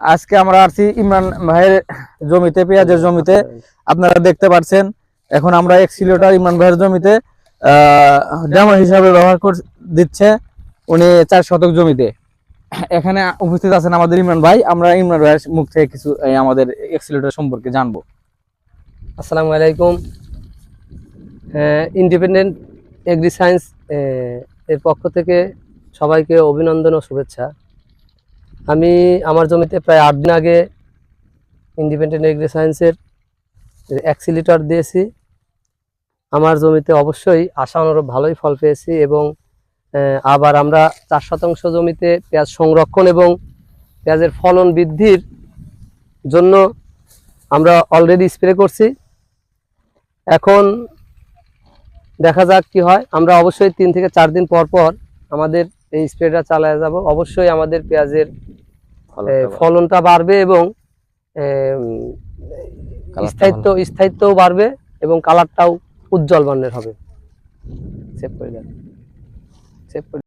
আজকে আমরা আসছি ইমরান ভাইয়ের জমিতে, পেঁয়াজের জমিতে আপনারা দেখতে পাচ্ছেন এখন আমরা এক এক্সিলেটর ইমরান ভাইয়ের জমিতে ডেমো হিসাবে ব্যবহার কর দিচ্ছে উনি চার শতক জমিতে। এখানে উপস্থিত আছেন আমাদের ইমরান ভাই। আমরা ইমরান ভাইয়ের মুখ থেকে কিছু আমাদের এক্সিলেটর সম্পর্কে জানব। আসসালামু আলাইকুম। ইন্ডিপেন্ডেন্ট এগ্রি সায়েন্স এর পক্ষ থেকে সবাইকে অভিনন্দন ও শুভেচ্ছা। আমি আমার জমিতে প্রায় আট দিন আগে ইন্ডিপেন্ডেন্ট এগ্রি সায়েন্সের অ্যাক্সিলিটার দিয়েছি। আমার জমিতে অবশ্যই আশা অনুরূপ ভালোই ফল পেয়েছি এবং আবার আমরা চার শতাংশ জমিতে পেঁয়াজ সংরক্ষণ এবং পেঁয়াজের ফলন বৃদ্ধির জন্য আমরা অলরেডি স্প্রে করছি। এখন দেখা যাক কি হয়। আমরা অবশ্যই তিন থেকে চার দিন পর পর আমাদের এই স্প্রেটা চালায় যাব। অবশ্যই আমাদের পেঁয়াজের ফলনটা বাড়বে। এবং স্থায়িত্ব স্থায়িত্বও বাড়বে এবং কালারটাও উজ্জ্বল বর্ণের হবে। সেভ করে দেন। সেভ করে